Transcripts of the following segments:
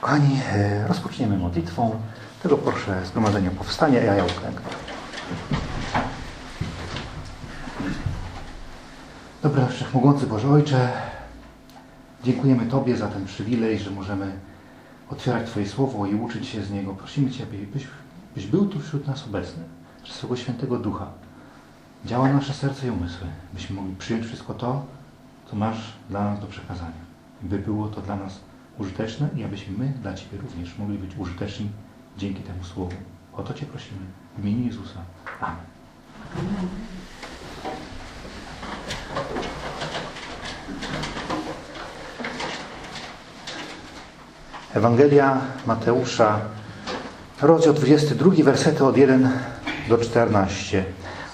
Kochani, e, rozpoczniemy modlitwą. Tego proszę zgromadzenia powstania, ja ją uklęknę. Dobra, Wszechmogący Boże Ojcze, dziękujemy Tobie za ten przywilej, że możemy otwierać Twoje Słowo i uczyć się z niego. Prosimy Cię, byś, byś był tu wśród nas obecny, przez swego Świętego Ducha. Działa na nasze serce i umysły, byśmy mogli przyjąć wszystko to, co masz dla nas do przekazania. By było to dla nas użyteczne i abyśmy my dla Ciebie również mogli być użyteczni dzięki temu Słowu. O to Cię prosimy. W imieniu Jezusa. Amen. Ewangelia Mateusza, rozdział 22, wersety od 1 do 14.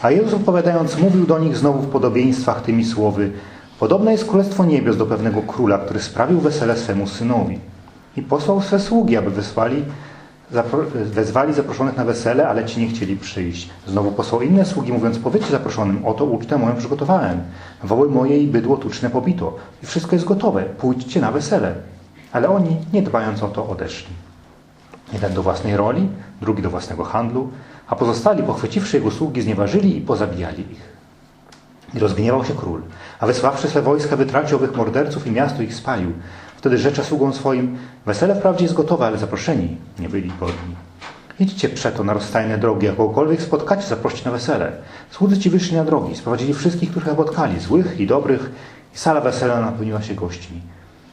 A Jezus opowiadając, mówił do nich znowu w podobieństwach tymi słowy. Podobne jest Królestwo Niebios do pewnego króla, który sprawił wesele swemu synowi. I posłał swe sługi, aby wysłali, zapro, wezwali zaproszonych na wesele, ale ci nie chcieli przyjść. Znowu posłał inne sługi, mówiąc, powiedzcie zaproszonym, oto ucztę moją przygotowałem. Woły moje i bydło tuczne pobito. I wszystko jest gotowe, pójdźcie na wesele. Ale oni, nie dbając o to, odeszli. Jeden do własnej roli, drugi do własnego handlu, a pozostali, pochwyciwszy jego sługi, znieważyli i pozabijali ich. I rozgniewał się król, a wysławszy swe wojska, wytracił owych morderców i miasto ich spalił. Wtedy rzecze sługom swoim, wesele wprawdzie jest gotowe, ale zaproszeni nie byli godni. Idźcie przeto na rozstajne drogi, a kogokolwiek spotkacie, zaproście na wesele. Słudzy ci wyszli na drogi, sprowadzili wszystkich, których napotkali, złych i dobrych, i sala wesela napełniła się gośćmi.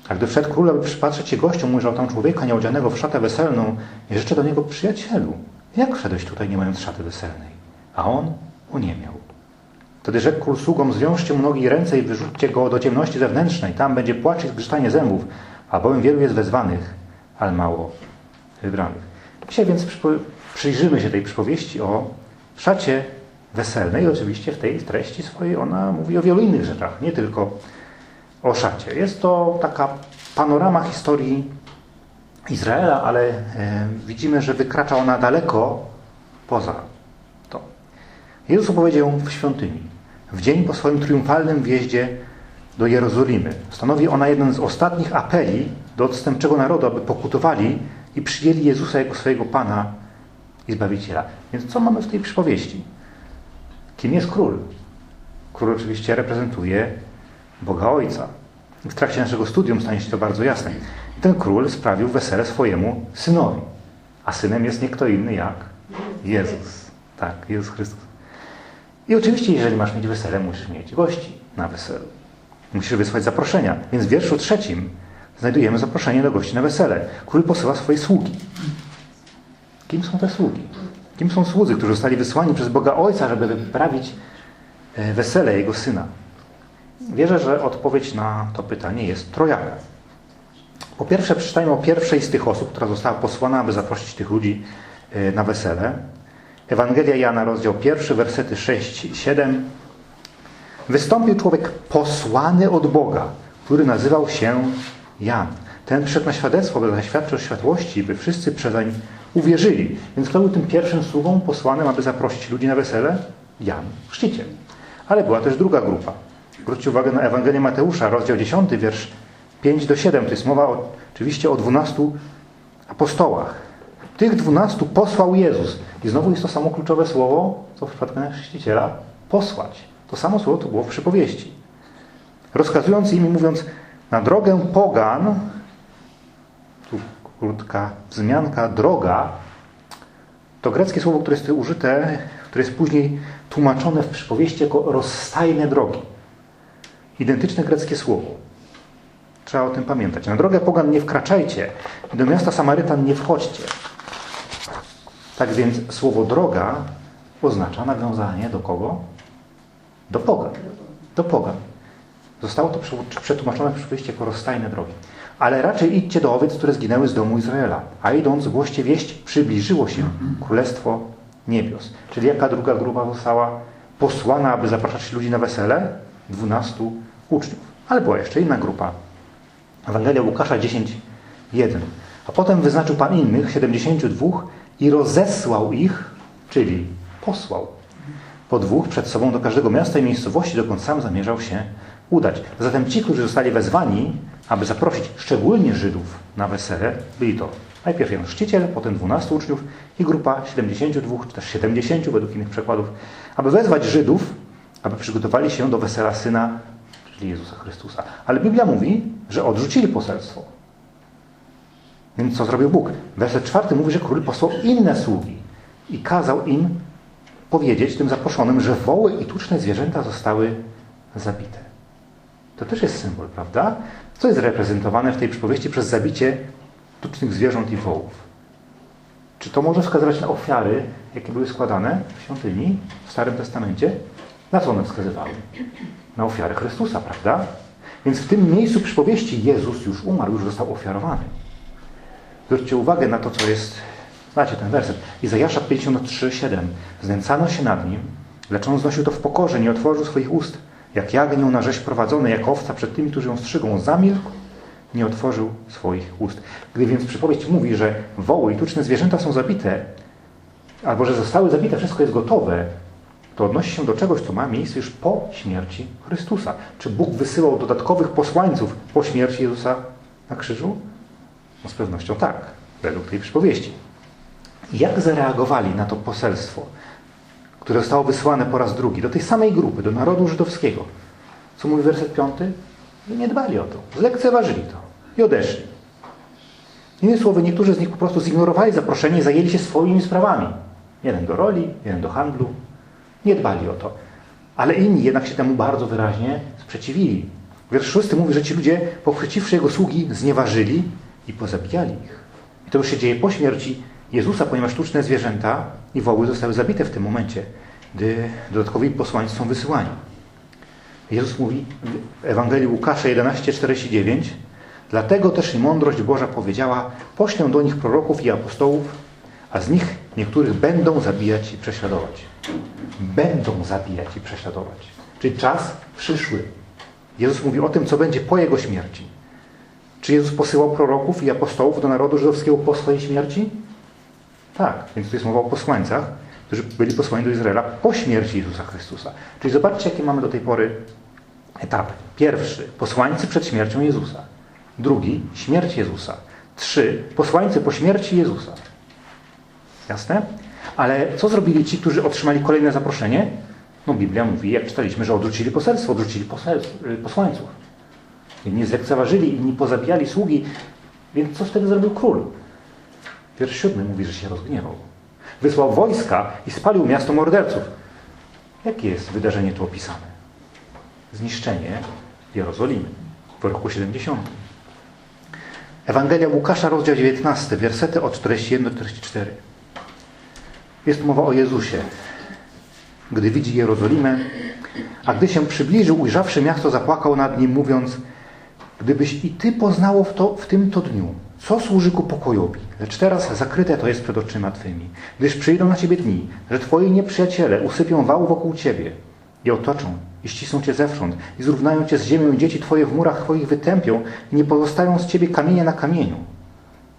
A gdy wszedł król, aby przypatrzeć się gościom, ujrzał tam człowieka nieodzianego w szatę weselną i rzecze do niego, przyjacielu, jak wszedłeś tutaj, nie mając szaty weselnej? A on uniemiał. Wtedy rzekł król sługom, zwiążcie mu nogi i ręce i wyrzućcie go do ciemności zewnętrznej. Tam będzie płacz i zgrzytanie zębów, albowiem wielu jest wezwanych, ale mało wybranych. Dzisiaj więc przyjrzymy się tej przypowieści o szacie weselnej. Oczywiście w tej treści swojej ona mówi o wielu innych rzeczach, nie tylko o szacie. Jest to taka panorama historii Izraela, ale e, widzimy, że wykracza ona daleko poza to. Jezus opowiedział w świątyni, w dzień po swoim triumfalnym wjeździe do Jerozolimy. Stanowi ona jeden z ostatnich apeli do odstępczego narodu, aby pokutowali i przyjęli Jezusa jako swojego Pana i Zbawiciela. Więc co mamy w tej przypowieści? Kim jest król? Król oczywiście reprezentuje Boga Ojca. W trakcie naszego studium stanie się to bardzo jasne. Ten król sprawił wesele swojemu synowi. A synem jest nie kto inny jak Jezus. Tak, Jezus Chrystus. I oczywiście, jeżeli masz mieć wesele, musisz mieć gości na weselu. Musisz wysłać zaproszenia. Więc w wierszu trzecim znajdujemy zaproszenie do gości na wesele. Król posyła swoje sługi. Kim są te sługi? Kim są słudzy, którzy zostali wysłani przez Boga Ojca, żeby wyprawić wesele Jego Syna? Wierzę, że odpowiedź na to pytanie jest trojaka. Po pierwsze, przeczytajmy o pierwszej z tych osób, która została posłana, aby zaprosić tych ludzi na wesele. Ewangelia Jana, rozdział pierwszy, wersety 6 i 7. Wystąpił człowiek posłany od Boga, który nazywał się Jan. Ten przyszedł na świadectwo, by zaświadczył światłości, by wszyscy przezeń uwierzyli. Więc kto był tym pierwszym sługą posłanym, aby zaprosić ludzi na wesele? Jan, chrzciciel. Ale była też druga grupa. Zwróćcie uwagę na Ewangelię Mateusza, rozdział 10, wiersz 5 do 7. To jest mowa oczywiście o dwunastu apostołach. Tych dwunastu posłał Jezus. I znowu jest to samo kluczowe słowo, co w przypadku chrzciciela, posłać. To samo słowo to było w przypowieści. Rozkazując im i mówiąc, na drogę pogan, tu krótka wzmianka, droga, to greckie słowo, które jest użyte, które jest później tłumaczone w przypowieści jako rozstajne drogi. Identyczne greckie słowo. Trzeba o tym pamiętać. Na drogę pogan nie wkraczajcie, do miasta Samarytan nie wchodźcie. Tak więc słowo droga oznacza nawiązanie do kogo? Do pogan. Do pogan. Zostało to przetłumaczone przypowieści jako rozstajne drogi. Ale raczej idźcie do owiec, które zginęły z domu Izraela. A idąc, głoście wieść, przybliżyło się Królestwo Niebios. Czyli jaka druga grupa została posłana, aby zapraszać ludzi na wesele? Dwunastu uczniów. Ale była jeszcze inna grupa. Ewangelia Łukasza 10:1. A potem wyznaczył Pan innych, 72 i rozesłał ich, czyli posłał po dwóch przed sobą do każdego miasta i miejscowości, dokąd sam zamierzał się udać. Zatem ci, którzy zostali wezwani, aby zaprosić szczególnie Żydów na wesele, byli to najpierw Jan Chrzciciel, potem 12 uczniów i grupa 72 czy też 70 według innych przekładów, aby wezwać Żydów, aby przygotowali się do wesela Syna, czyli Jezusa Chrystusa. Ale Biblia mówi, że odrzucili poselstwo. Więc co zrobił Bóg? Werset czwarty mówi, że król posłał inne sługi i kazał im powiedzieć tym zaproszonym, że woły i tuczne zwierzęta zostały zabite. To też jest symbol, prawda? Co jest reprezentowane w tej przypowieści przez zabicie tucznych zwierząt i wołów? Czy to może wskazywać na ofiary, jakie były składane w świątyni w Starym Testamencie? Na co one wskazywały? Na ofiarę Chrystusa, prawda? Więc w tym miejscu przypowieści Jezus już umarł, już został ofiarowany. Zwróćcie uwagę na to, co jest, znacie ten werset. Izajasza 53:7. Znęcano się nad nim, lecz on znosił to w pokorze, nie otworzył swoich ust. Jak jagnią na rzeź prowadzony, jak owca przed tymi, którzy ją strzygą, zamilkł, nie otworzył swoich ust. Gdy więc przypowieść mówi, że woły i tuczne zwierzęta są zabite, albo że zostały zabite, wszystko jest gotowe, to odnosi się do czegoś, co ma miejsce już po śmierci Chrystusa. Czy Bóg wysyłał dodatkowych posłańców po śmierci Jezusa na krzyżu? No z pewnością tak, według tej przypowieści. Jak zareagowali na to poselstwo, które zostało wysłane po raz drugi do tej samej grupy, do narodu żydowskiego? Co mówi werset piąty? Nie dbali o to, zlekceważyli to i odeszli. Innymi słowy, niektórzy z nich po prostu zignorowali zaproszenie i zajęli się swoimi sprawami. Jeden do roli, jeden do handlu. Nie dbali o to. Ale inni jednak się temu bardzo wyraźnie sprzeciwili. Wiersz szósty mówi, że ci ludzie, pochwyciwszy jego sługi, znieważyli i pozabijali ich. I to już się dzieje po śmierci Jezusa, ponieważ sztuczne zwierzęta i woły zostały zabite w tym momencie, gdy dodatkowi posłańcy są wysyłani. Jezus mówi w Ewangelii Łukasza 11:49 Dlatego też i mądrość Boża powiedziała poślę do nich proroków i apostołów, a z nich niektórych będą zabijać i prześladować. Będą zabijać i prześladować. Czyli czas przyszły. Jezus mówi o tym, co będzie po Jego śmierci. Czy Jezus posyłał proroków i apostołów do narodu żydowskiego po swojej śmierci? Tak, więc tu jest mowa o posłańcach, którzy byli posłani do Izraela po śmierci Jezusa Chrystusa. Czyli zobaczcie, jakie mamy do tej pory etapy. Pierwszy, posłańcy przed śmiercią Jezusa. Drugi, śmierć Jezusa. Trzy, posłańcy po śmierci Jezusa. Jasne? Ale co zrobili ci, którzy otrzymali kolejne zaproszenie? No Biblia mówi, jak czytaliśmy, że odrzucili poselstwo, odrzucili posłańców. Inni zlekceważyli, inni pozabijali sługi. Więc co wtedy zrobił król? Wiersz siódmy mówi, że się rozgniewał. Wysłał wojska i spalił miasto morderców. Jakie jest wydarzenie tu opisane? Zniszczenie Jerozolimy w roku 70. Ewangelia Łukasza, rozdział 19, wersety od 41 do 44. Jest mowa o Jezusie. Gdy widzi Jerozolimę, a gdy się przybliżył, ujrzawszy miasto, zapłakał nad nim, mówiąc Gdybyś i Ty poznało w, to, w tym to dniu, co służy ku pokojowi, lecz teraz zakryte to jest przed oczyma Twymi, gdyż przyjdą na Ciebie dni, że Twoi nieprzyjaciele usypią wał wokół Ciebie i otoczą i ścisną Cię zewsząd i zrównają Cię z ziemią i dzieci Twoje w murach Twoich wytępią i nie pozostają z Ciebie kamienie na kamieniu.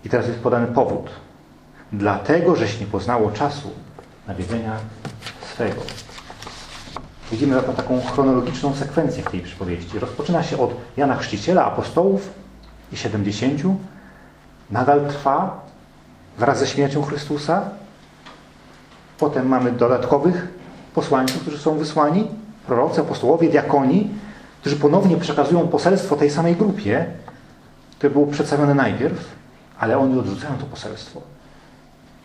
I teraz jest podany powód. Dlatego, żeś nie poznało czasu nawiedzenia swego. Widzimy zatem taką chronologiczną sekwencję w tej przypowieści. Rozpoczyna się od Jana Chrzciciela, apostołów i 70. Nadal trwa wraz ze śmiercią Chrystusa. Potem mamy dodatkowych posłańców, którzy są wysłani, prorocy, apostołowie, diakoni, którzy ponownie przekazują poselstwo tej samej grupie, które było przedstawione najpierw, ale oni odrzucają to poselstwo.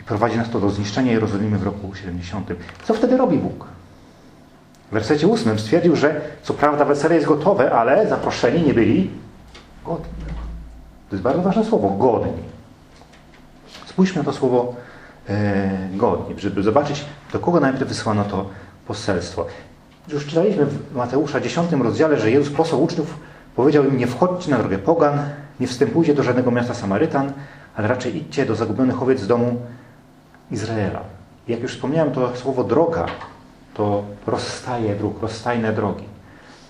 I prowadzi nas to do zniszczenia Jerozolimy w roku 70. Co wtedy robi Bóg? W wersecie 8 stwierdził, że co prawda wesele jest gotowe, ale zaproszeni nie byli godni. To jest bardzo ważne słowo, godni. Spójrzmy na to słowo e, godni, żeby zobaczyć, do kogo najpierw wysłano to poselstwo. Już czytaliśmy w Mateusza 10 rozdziale, że Jezus posłał uczniów, powiedział im, nie wchodźcie na drogę pogan, nie wstępujcie do żadnego miasta Samarytan, ale raczej idźcie do zagubionych owiec z domu Izraela. Jak już wspomniałem, to słowo droga to rozstaje dróg, rozstajne drogi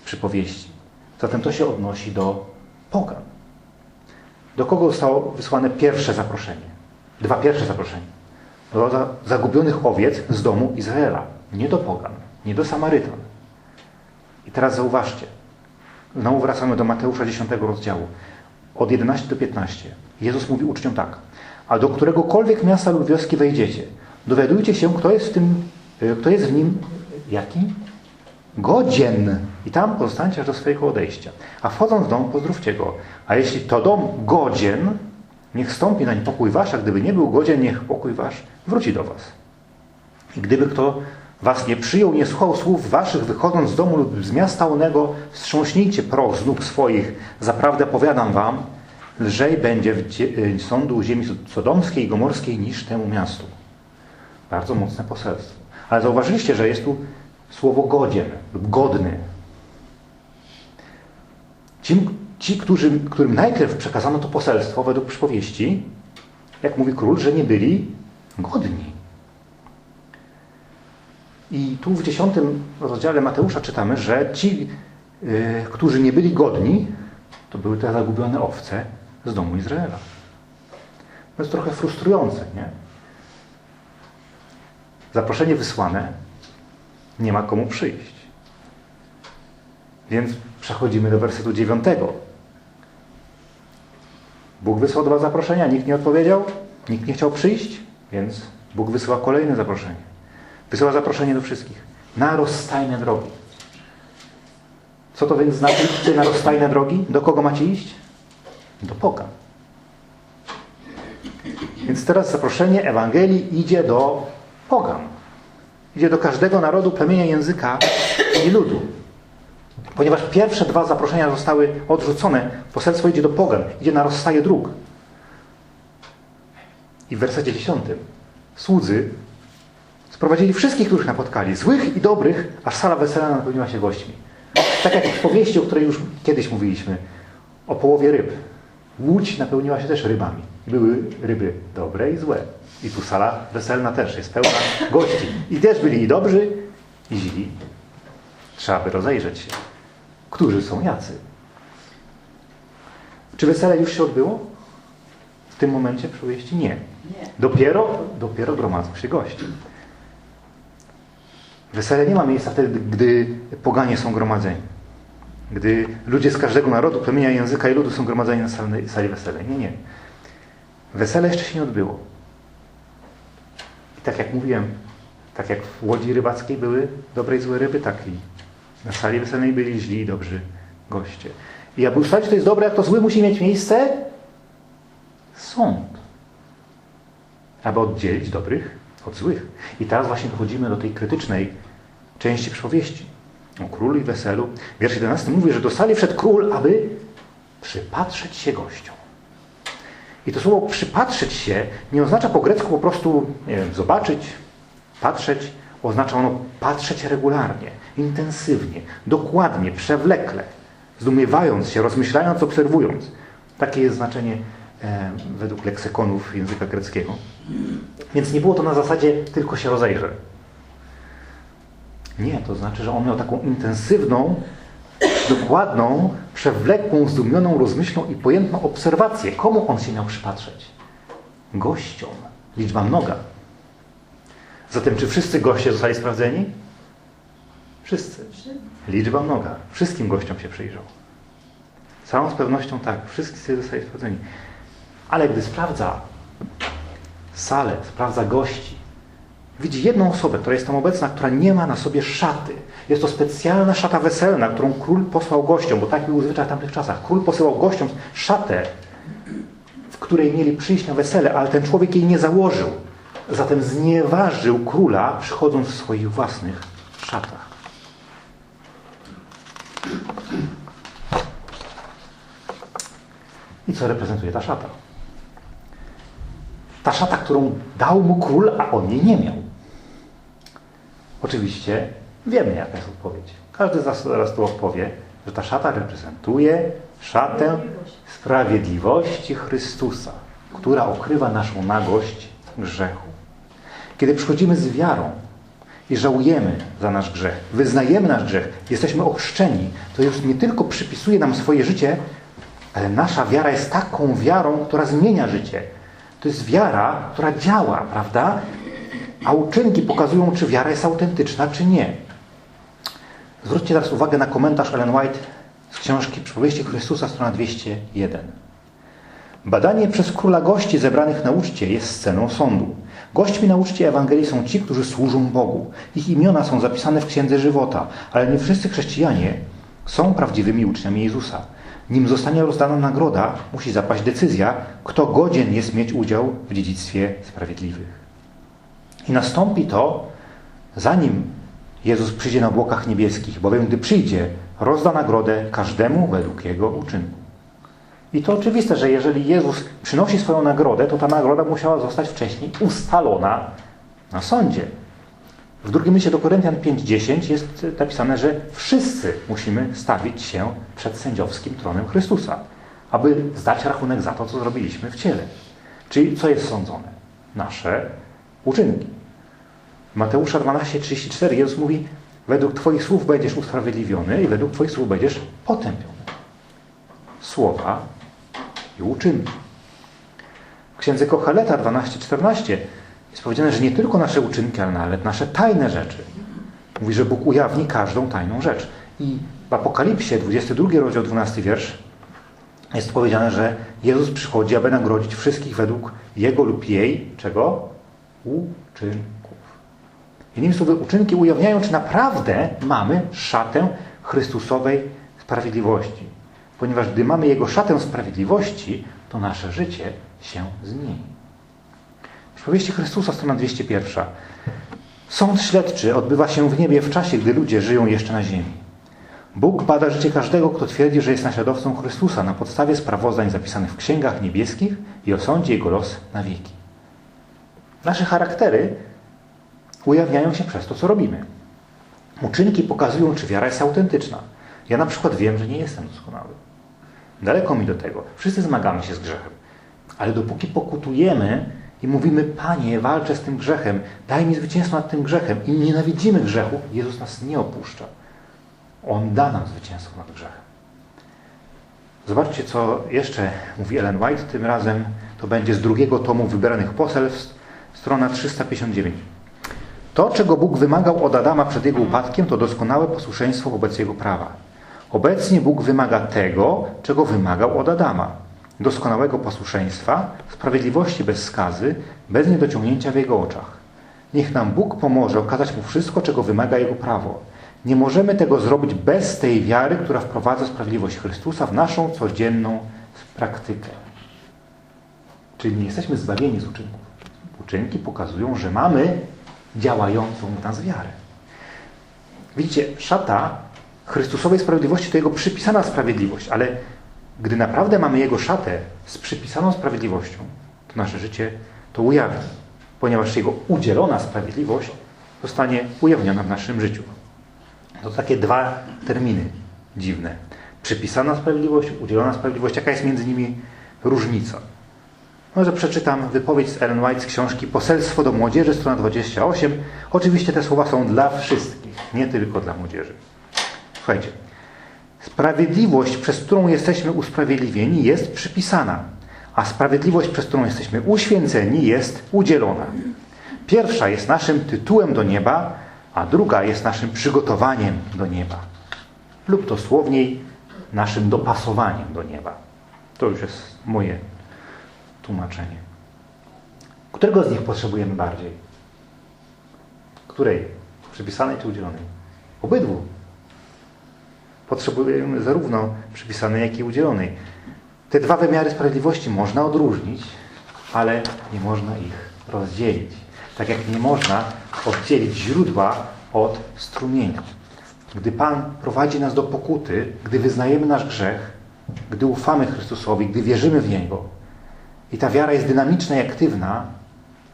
przypowieści. Zatem to się odnosi do pogan. Do kogo zostało wysłane pierwsze zaproszenie? Dwa pierwsze zaproszenia. Do zagubionych owiec z domu Izraela. Nie do pogan, nie do Samarytan. I teraz zauważcie. Znowu wracamy do Mateusza 10 rozdziału. od 11 do 15. Jezus mówi uczniom tak. A do któregokolwiek miasta lub wioski wejdziecie, dowiadujcie się, kto jest w tym, y, kto jest w nim, jaki? Godzien. I tam pozostańcie aż do swojego odejścia. A wchodząc w dom, pozdrówcie go. A jeśli to dom godzien, niech stąpi nań pokój wasz, a gdyby nie był godzien, niech pokój wasz wróci do was. I gdyby kto was nie przyjął, nie słuchał słów waszych, wychodząc z domu lub z miasta onego, wstrząśnijcie proch z nóg swoich. Zaprawdę powiadam wam, lżej będzie w dzie- sądu ziemi sodomskiej i gomorskiej niż temu miastu. Bardzo mocne poselstwo. Ale zauważyliście, że jest tu słowo godzien lub godny. Ci, ci którzy, którym najpierw przekazano to poselstwo według przypowieści, jak mówi król, że nie byli godni. I tu w dziesiątym rozdziale Mateusza czytamy, że ci, y, którzy nie byli godni, to były te zagubione owce z domu Izraela. To jest trochę frustrujące, nie? Zaproszenie wysłane, nie ma komu przyjść. Więc przechodzimy do wersetu dziewiątego. Bóg wysłał dwa zaproszenia, nikt nie odpowiedział, nikt nie chciał przyjść, więc Bóg wysyła kolejne zaproszenie. Wysyła zaproszenie do wszystkich. Na rozstajne drogi. Co to więc znaczy? Idźcie na rozstajne drogi? Do kogo macie iść? Do pogan. Więc teraz zaproszenie Ewangelii idzie do pogan. Idzie do każdego narodu, plemienia, języka i ludu. Ponieważ pierwsze dwa zaproszenia zostały odrzucone, poselstwo idzie do pogan, idzie na rozstaje dróg. I w wersecie dziesiątym słudzy sprowadzili wszystkich, których napotkali, złych i dobrych, aż sala wesela napełniła się gośćmi. Tak jak w powieści, o której już kiedyś mówiliśmy, o połowie ryb. Łódź napełniła się też rybami. Były ryby dobre i złe. I tu sala weselna też jest pełna gości. I też byli i dobrzy, i źli. Trzeba by rozejrzeć się. Którzy są jacy? Czy wesele już się odbyło? W tym momencie przypowieści? Nie. Dopiero, dopiero gromadzą się gości. Wesele nie ma miejsca wtedy, gdy poganie są gromadzeni. Gdy ludzie z każdego narodu, plemienia, języka i ludu są gromadzeni na sali, sali weselej. Nie, nie. Wesele jeszcze się nie odbyło. Tak jak mówiłem, tak jak w łodzi rybackiej były dobre i złe ryby, tak i na sali weselnej byli źli i dobrzy goście. I aby ustalić, to jest dobre, jak to zły musi mieć miejsce? Sąd. Aby oddzielić dobrych od złych. I teraz właśnie dochodzimy do tej krytycznej części przypowieści. O królu i weselu. Wiersz 11 mówi, że do sali wszedł król, aby przypatrzeć się gościom. I to słowo przypatrzeć się nie oznacza po grecku po prostu, wiem, zobaczyć, patrzeć. Oznacza ono patrzeć regularnie, intensywnie, dokładnie, przewlekle, zdumiewając się, rozmyślając, obserwując. Takie jest znaczenie e, według leksykonów języka greckiego. Więc nie było to na zasadzie tylko się rozejrzę. Nie, to znaczy, że on miał taką intensywną, dokładną, przewlekłą, zdumioną, rozmyślną i pojętną obserwację. Komu on się miał przypatrzeć? Gościom. Liczba mnoga. Zatem czy wszyscy goście zostali sprawdzeni? Wszyscy. Liczba mnoga. Wszystkim gościom się przyjrzał. Całą z pewnością tak. Wszyscy zostali sprawdzeni. Ale gdy sprawdza salę, sprawdza gości, widzi jedną osobę, która jest tam obecna, która nie ma na sobie szaty. Jest to specjalna szata weselna, którą król posłał gościom, bo tak był zwyczaj w tamtych czasach. Król posyłał gościom szatę, w której mieli przyjść na wesele, ale ten człowiek jej nie założył. Zatem znieważył króla, przychodząc w swoich własnych szatach. I co reprezentuje ta szata? Ta szata, którą dał mu król, a on jej nie miał. Oczywiście wiemy, jaka jest odpowiedź. Każdy zaraz tu odpowie, że ta szata reprezentuje szatę sprawiedliwości Chrystusa, która okrywa naszą nagość grzechu. Kiedy przychodzimy z wiarą i żałujemy za nasz grzech, wyznajemy nasz grzech, jesteśmy ochrzczeni, to już nie tylko przypisuje nam swoje życie, ale nasza wiara jest taką wiarą, która zmienia życie. To jest wiara, która działa, prawda? A uczynki pokazują, czy wiara jest autentyczna, czy nie. Zwróćcie teraz uwagę na komentarz Ellen White z książki Przypowieści Chrystusa, strona 201. Badanie przez króla gości zebranych na uczcie jest sceną sądu. Gośćmi na uczcie Ewangelii są ci, którzy służą Bogu. Ich imiona są zapisane w Księdze Żywota, ale nie wszyscy chrześcijanie są prawdziwymi uczniami Jezusa. Nim zostanie rozdana nagroda, musi zapaść decyzja, kto godzien jest mieć udział w dziedzictwie sprawiedliwych. I nastąpi to, zanim Jezus przyjdzie na obłokach niebieskich, bowiem gdy przyjdzie, rozda nagrodę każdemu według jego uczynku. I to oczywiste, że jeżeli Jezus przynosi swoją nagrodę, to ta nagroda musiała zostać wcześniej ustalona na sądzie. W drugim liście do Koryntian 5.10 jest napisane, że wszyscy musimy stawić się przed sędziowskim tronem Chrystusa, aby zdać rachunek za to, co zrobiliśmy w ciele. Czyli co jest sądzone? Nasze uczynki. Mateusza 12:34 Jezus mówi, według Twoich słów będziesz usprawiedliwiony i według Twoich słów będziesz potępiony. Słowa i uczynki. W księdze Kocheleta 12:14 jest powiedziane, że nie tylko nasze uczynki, ale nawet nasze tajne rzeczy. Mówi, że Bóg ujawni każdą tajną rzecz. I w Apokalipsie, 22 rozdział, 12 wiersz, jest powiedziane, że Jezus przychodzi, aby nagrodzić wszystkich według Jego lub jej, czego? Uczynków. Innymi słowy, uczynki ujawniają, czy naprawdę mamy szatę Chrystusowej sprawiedliwości. Ponieważ gdy mamy Jego szatę sprawiedliwości, to nasze życie się zmieni. Powieści Chrystusa, strona 201. Sąd śledczy odbywa się w niebie w czasie, gdy ludzie żyją jeszcze na ziemi. Bóg bada życie każdego, kto twierdzi, że jest naśladowcą Chrystusa na podstawie sprawozdań zapisanych w księgach niebieskich i osądzi jego los na wieki. Nasze charaktery ujawniają się przez to, co robimy. Uczynki pokazują, czy wiara jest autentyczna. Ja na przykład wiem, że nie jestem doskonały. Daleko mi do tego. Wszyscy zmagamy się z grzechem. Ale dopóki pokutujemy i mówimy, Panie, walczę z tym grzechem, daj mi zwycięstwo nad tym grzechem i nienawidzimy grzechu, Jezus nas nie opuszcza. On da nam zwycięstwo nad grzechem. Zobaczcie, co jeszcze mówi Ellen White. Tym razem to będzie z drugiego tomu wybranych poselstw, strona 359. To, czego Bóg wymagał od Adama przed jego upadkiem, to doskonałe posłuszeństwo wobec jego prawa. Obecnie Bóg wymaga tego, czego wymagał od Adama doskonałego posłuszeństwa, sprawiedliwości bez skazy, bez niedociągnięcia w Jego oczach. Niech nam Bóg pomoże okazać Mu wszystko, czego wymaga Jego prawo. Nie możemy tego zrobić bez tej wiary, która wprowadza sprawiedliwość Chrystusa w naszą codzienną praktykę. Czyli nie jesteśmy zbawieni z uczynków. Uczynki pokazują, że mamy działającą w nas wiarę. Widzicie, szata Chrystusowej sprawiedliwości to Jego przypisana sprawiedliwość, ale gdy naprawdę mamy Jego szatę z przypisaną sprawiedliwością, to nasze życie to ujawni, ponieważ Jego udzielona sprawiedliwość zostanie ujawniona w naszym życiu. To takie dwa terminy dziwne. Przypisana sprawiedliwość, udzielona sprawiedliwość. Jaka jest między nimi różnica? Może przeczytam wypowiedź z Ellen White z książki Poselstwo do Młodzieży, strona 28. Oczywiście te słowa są dla wszystkich, nie tylko dla młodzieży. Słuchajcie. Sprawiedliwość, przez którą jesteśmy usprawiedliwieni, jest przypisana, a sprawiedliwość, przez którą jesteśmy uświęceni, jest udzielona. Pierwsza jest naszym tytułem do nieba, a druga jest naszym przygotowaniem do nieba. Lub dosłowniej naszym dopasowaniem do nieba. To już jest moje tłumaczenie. Którego z nich potrzebujemy bardziej? Której? Przypisanej czy udzielonej? Obydwu potrzebujemy zarówno przypisanej, jak i udzielonej. Te dwa wymiary sprawiedliwości można odróżnić, ale nie można ich rozdzielić. Tak jak nie można oddzielić źródła od strumienia. Gdy Pan prowadzi nas do pokuty, gdy wyznajemy nasz grzech, gdy ufamy Chrystusowi, gdy wierzymy w Niego i ta wiara jest dynamiczna i aktywna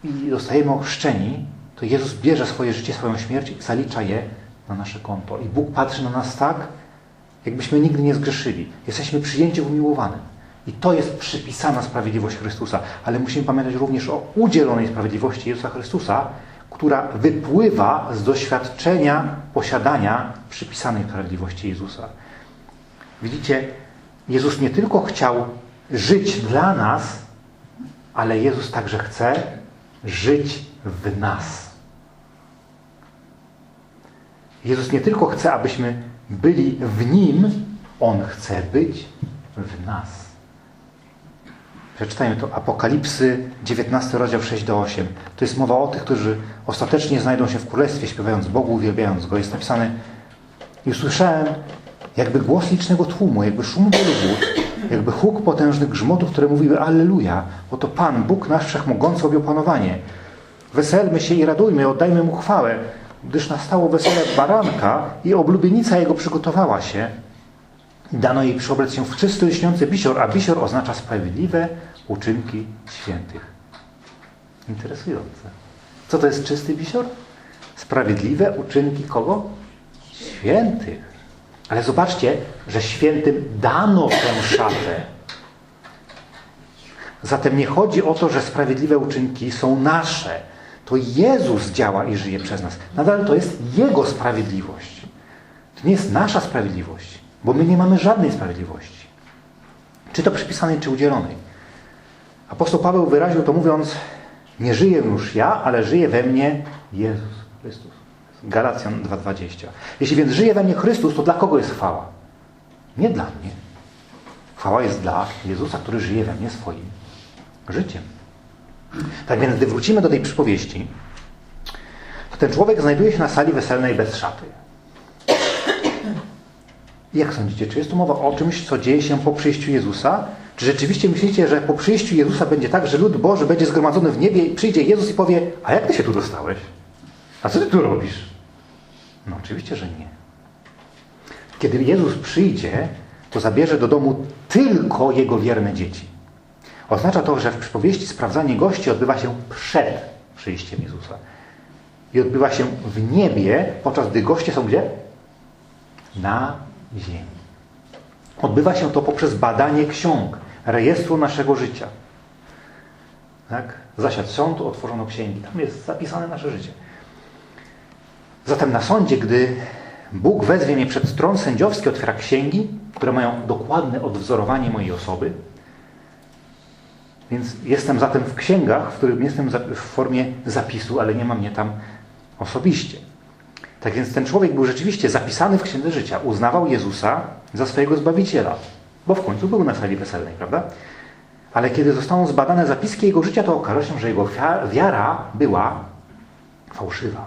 i zostajemy ochrzczeni, to Jezus bierze swoje życie, swoją śmierć i zalicza je na nasze konto. I Bóg patrzy na nas tak, jakbyśmy nigdy nie zgrzeszyli. Jesteśmy przyjęci w umiłowanym. I to jest przypisana sprawiedliwość Chrystusa. Ale musimy pamiętać również o udzielonej sprawiedliwości Jezusa Chrystusa, która wypływa z doświadczenia posiadania przypisanej sprawiedliwości Jezusa. Widzicie, Jezus nie tylko chciał żyć dla nas, ale Jezus także chce żyć w nas. Jezus nie tylko chce, abyśmy byli w Nim, On chce być w nas. Przeczytajmy to Apokalipsy 19 rozdział 6 do 8. To jest mowa o tych, którzy ostatecznie znajdą się w królestwie, śpiewając Bogu, uwielbiając Go. Jest napisane i usłyszałem jakby głos licznego tłumu, jakby szum wielu wód, jakby huk potężnych grzmotów, które mówiły Alleluja, oto Pan, Bóg nasz Wszechmogący objął panowanie. Weselmy się i radujmy, oddajmy Mu chwałę, gdyż nastało wesele baranka i oblubienica Jego przygotowała się. Dano jej przeobrać się w czysty, lśniący bisior, a bisior oznacza sprawiedliwe uczynki świętych. Interesujące. Co to jest czysty bisior? Sprawiedliwe uczynki kogo? Świętych. Ale zobaczcie, że świętym dano tę szatę. Zatem nie chodzi o to, że sprawiedliwe uczynki są nasze. To Jezus działa i żyje przez nas. Nadal to jest Jego sprawiedliwość. To nie jest nasza sprawiedliwość, bo my nie mamy żadnej sprawiedliwości. Czy to przypisanej, czy udzielonej. Apostoł Paweł wyraził to mówiąc, nie żyję już ja, ale żyje we mnie Jezus Chrystus. Galacjan 2,20. Jeśli więc żyje we mnie Chrystus, to dla kogo jest chwała? Nie dla mnie. Chwała jest dla Jezusa, który żyje we mnie swoim życiem. Tak więc, gdy wrócimy do tej przypowieści, to ten człowiek znajduje się na sali weselnej bez szaty. Jak sądzicie, czy jest tu mowa o czymś, co dzieje się po przyjściu Jezusa? Czy rzeczywiście myślicie, że po przyjściu Jezusa będzie tak, że lud Boży będzie zgromadzony w niebie i przyjdzie Jezus i powie, a jak ty się tu dostałeś? A co ty tu robisz? No oczywiście, że nie. Kiedy Jezus przyjdzie, to zabierze do domu tylko Jego wierne dzieci. Oznacza to, że w przypowieści sprawdzanie gości odbywa się przed przyjściem Jezusa. I odbywa się w niebie, podczas gdy goście są gdzie? Na ziemi. Odbywa się to poprzez badanie ksiąg, rejestru naszego życia. Tak? Zasiadł sąd, otworzono księgi. Tam jest zapisane nasze życie. Zatem na sądzie, gdy Bóg wezwie mnie przed stron sędziowski, otwiera księgi, które mają dokładne odwzorowanie mojej osoby. Więc jestem zatem w księgach, w którym jestem w formie zapisu, ale nie mam mnie tam osobiście. Tak więc ten człowiek był rzeczywiście zapisany w Księdze Życia. Uznawał Jezusa za swojego Zbawiciela, bo w końcu był na sali weselnej, prawda? Ale kiedy zostaną zbadane zapiski jego życia, to okaże się, że jego wiara była fałszywa.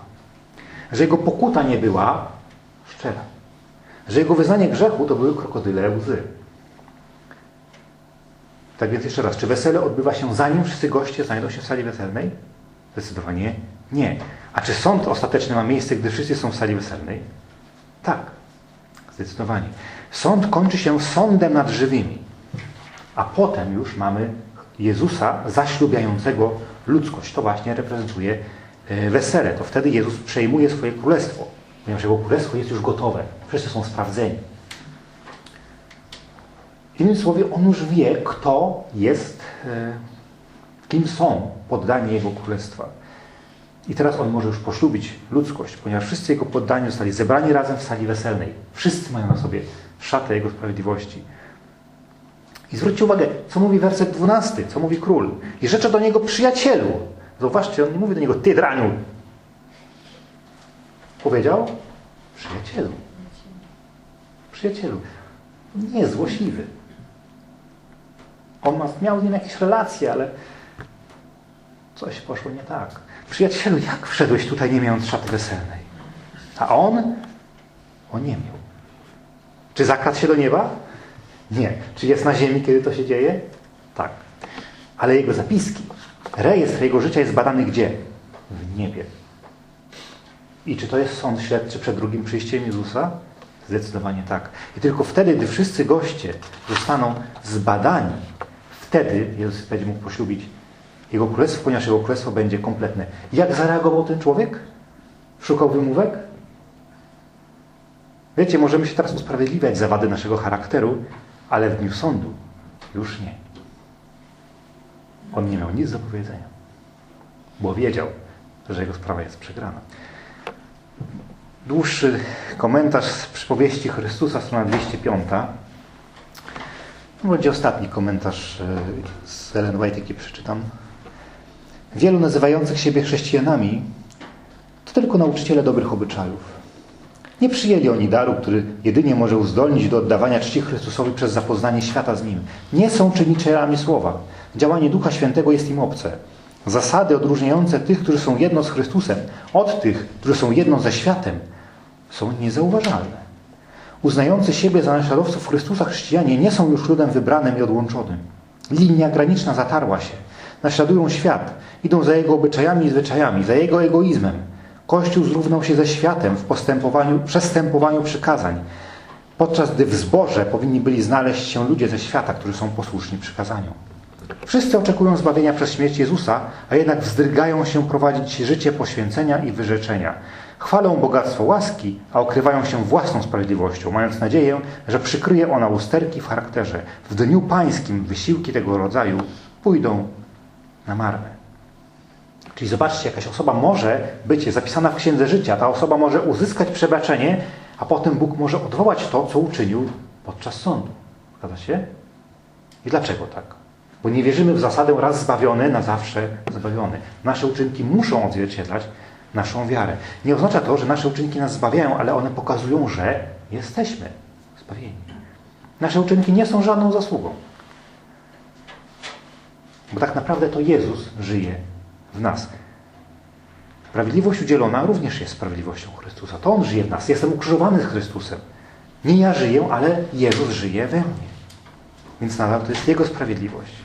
Że jego pokuta nie była szczera. Że jego wyznanie grzechu to były krokodyle łzy. Tak więc jeszcze raz, czy wesele odbywa się zanim wszyscy goście znajdą się w sali weselnej? Zdecydowanie nie. A czy sąd ostateczny ma miejsce, gdy wszyscy są w sali weselnej? Tak. Zdecydowanie. Sąd kończy się sądem nad żywymi. A potem już mamy Jezusa zaślubiającego ludzkość. To właśnie reprezentuje wesele. To wtedy Jezus przejmuje swoje królestwo. Ponieważ Jego królestwo jest już gotowe. Wszyscy są sprawdzeni. Innymi słowy, On już wie, kto jest, e, kim są poddani Jego królestwa. I teraz On może już poślubić ludzkość, ponieważ wszyscy Jego poddani zostali zebrani razem w sali weselnej. Wszyscy mają na sobie szatę Jego sprawiedliwości. I zwróćcie uwagę, co mówi werset 12, co mówi król. I rzecze do niego przyjacielu. Zauważcie, on nie mówi do niego ty draniu. Powiedział przyjacielu. Przyjacielu. Nie jest złośliwy. On miał z nim jakieś relacje, ale coś poszło nie tak. Przyjacielu, jak wszedłeś tutaj nie mając szaty weselnej? A on? On nie miał. Czy zakradł się do nieba? Nie. Czy jest na ziemi, kiedy to się dzieje? Tak. Ale jego zapiski, rejestr jego życia jest badany gdzie? W niebie. I czy to jest sąd śledczy przed drugim przyjściem Jezusa? Zdecydowanie tak. I tylko wtedy, gdy wszyscy goście zostaną zbadani, wtedy Jezus będzie mógł poślubić Jego królestwo, ponieważ Jego królestwo będzie kompletne. Jak zareagował ten człowiek? Szukał wymówek? Wiecie, możemy się teraz usprawiedliwiać za wady naszego charakteru, ale w dniu sądu już nie. On nie miał nic do powiedzenia, bo wiedział, że jego sprawa jest przegrana. Dłuższy komentarz z przypowieści Chrystusa, strona 205. To będzie ostatni komentarz e, z Ellen White, jaki przeczytam. Wielu nazywających siebie chrześcijanami to tylko nauczyciele dobrych obyczajów. Nie przyjęli oni daru, który jedynie może uzdolnić do oddawania czci Chrystusowi przez zapoznanie świata z Nim. Nie są czynicielami słowa. Działanie Ducha Świętego jest im obce. Zasady odróżniające tych, którzy są jedno z Chrystusem, od tych, którzy są jedno ze światem, są niezauważalne. Uznający siebie za naśladowców Chrystusa chrześcijanie nie są już ludem wybranym i odłączonym. Linia graniczna zatarła się. Naśladują świat, idą za jego obyczajami i zwyczajami, za jego egoizmem. Kościół zrównał się ze światem w postępowaniu, przestępowaniu przykazań, podczas gdy w zborze powinni byli znaleźć się ludzie ze świata, którzy są posłuszni przykazaniom. Wszyscy oczekują zbawienia przez śmierć Jezusa, a jednak wzdrygają się prowadzić życie poświęcenia i wyrzeczenia. Chwalą bogactwo łaski, a okrywają się własną sprawiedliwością, mając nadzieję, że przykryje ona usterki w charakterze. W dniu pańskim wysiłki tego rodzaju pójdą na marne. Czyli zobaczcie, jakaś osoba może być zapisana w Księdze Życia, ta osoba może uzyskać przebaczenie, a potem Bóg może odwołać to, co uczynił podczas sądu. Zgadza się? I dlaczego tak? Bo nie wierzymy w zasadę raz zbawiony, na zawsze zbawiony. Nasze uczynki muszą odzwierciedlać naszą wiarę. Nie oznacza to, że nasze uczynki nas zbawiają, ale one pokazują, że jesteśmy zbawieni. Nasze uczynki nie są żadną zasługą. Bo tak naprawdę to Jezus żyje w nas. Sprawiedliwość udzielona również jest sprawiedliwością Chrystusa. To On żyje w nas. Jestem ukrzyżowany z Chrystusem. Nie ja żyję, ale Jezus żyje we mnie. Więc nadal to jest Jego sprawiedliwość.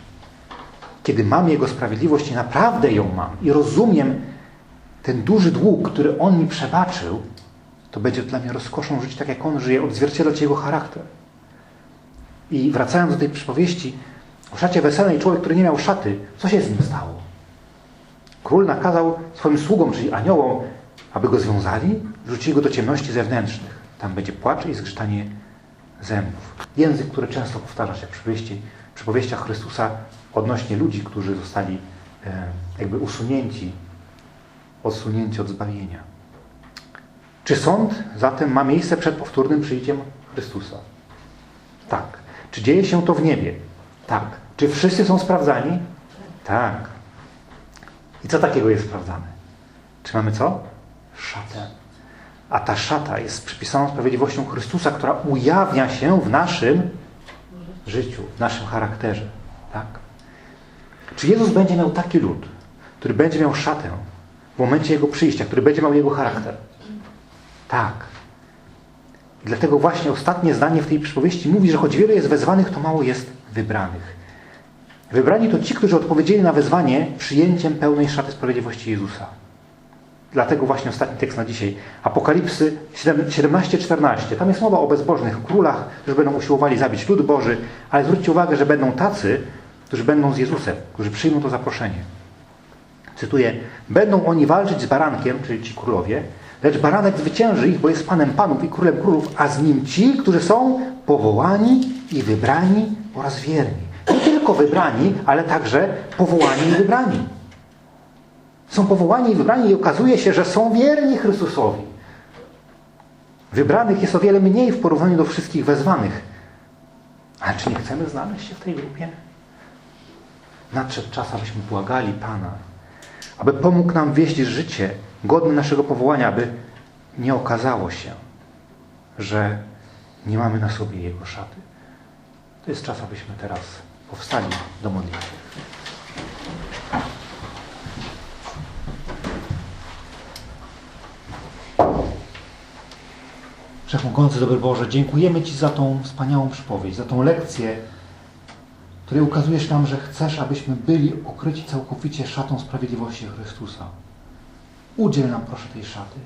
Kiedy mam Jego sprawiedliwość i naprawdę ją mam i rozumiem ten duży dług, który On mi przebaczył, to będzie dla mnie rozkoszą żyć tak, jak On żyje, odzwierciedlać Jego charakter. I wracając do tej przypowieści o szacie weselnej, człowiek, który nie miał szaty, co się z nim stało? Król nakazał swoim sługom, czyli aniołom, aby go związali, wrzucili go do ciemności zewnętrznych. Tam będzie płacz i zgrzytanie zębów. Język, który często powtarza się w przypowieści, przypowieściach Chrystusa odnośnie ludzi, którzy zostali e, jakby usunięci, odsunięci od zbawienia. Czy sąd zatem ma miejsce przed powtórnym przyjściem Chrystusa? Tak. Czy dzieje się to w niebie? Tak. Czy wszyscy są sprawdzani? Tak. I co takiego jest sprawdzane? Czy mamy co? Szatę. A ta szata jest przypisaną sprawiedliwością Chrystusa, która ujawnia się w naszym życiu, w naszym charakterze. Czy Jezus będzie miał taki lud, który będzie miał szatę w momencie Jego przyjścia, który będzie miał Jego charakter? Tak. I dlatego właśnie ostatnie zdanie w tej przypowieści mówi, że choć wielu jest wezwanych, to mało jest wybranych. Wybrani to ci, którzy odpowiedzieli na wezwanie przyjęciem pełnej szaty sprawiedliwości Jezusa. Dlatego właśnie ostatni tekst na dzisiaj. Apokalipsy 17-14. Tam jest mowa o bezbożnych królach, którzy będą usiłowali zabić lud Boży, ale zwróćcie uwagę, że będą tacy, którzy będą z Jezusem, którzy przyjmą to zaproszenie. Cytuję. Będą oni walczyć z barankiem, czyli ci królowie, lecz baranek zwycięży ich, bo jest Panem Panów i Królem Królów, a z nim ci, którzy są powołani i wybrani oraz wierni. Nie tylko wybrani, ale także powołani i wybrani. Są powołani i wybrani i okazuje się, że są wierni Chrystusowi. Wybranych jest o wiele mniej w porównaniu do wszystkich wezwanych. Ale czy nie chcemy znaleźć się w tej grupie? Nadszedł czas, abyśmy błagali Pana, aby pomógł nam wieść życie godne naszego powołania, aby nie okazało się, że nie mamy na sobie Jego szaty. To jest czas, abyśmy teraz powstali do modlitwy. Wszechmogący dobry Boże, dziękujemy Ci za tą wspaniałą przypowieść, za tą lekcję, której ukazujesz nam, że chcesz, abyśmy byli ukryci całkowicie szatą sprawiedliwości Chrystusa. Udziel nam proszę tej szaty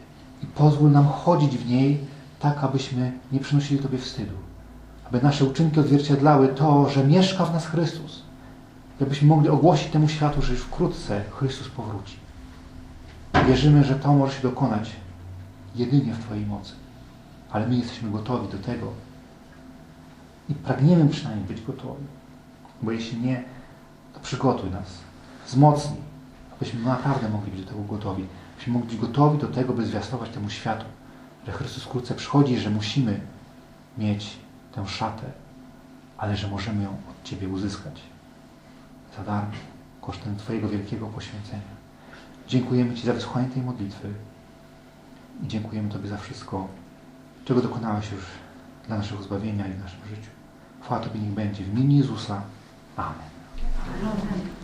i pozwól nam chodzić w niej tak, abyśmy nie przynosili Tobie wstydu. Aby nasze uczynki odzwierciedlały to, że mieszka w nas Chrystus. Abyśmy mogli ogłosić temu światu, że już wkrótce Chrystus powróci. Wierzymy, że to może się dokonać jedynie w Twojej mocy ale my jesteśmy gotowi do tego i pragniemy przynajmniej być gotowi. Bo jeśli nie, to przygotuj nas, wzmocnij, abyśmy naprawdę mogli być do tego gotowi. Abyśmy mogli być gotowi do tego, by zwiastować temu światu, że Chrystus wkrótce przychodzi że musimy mieć tę szatę, ale że możemy ją od Ciebie uzyskać za darmo, kosztem Twojego wielkiego poświęcenia. Dziękujemy Ci za wysłuchanie tej modlitwy i dziękujemy Tobie za wszystko, czego dokonałeś już dla naszego zbawienia i w naszym życiu. Chwała Tobie niech będzie w imieniu Jezusa. Amen. Amen.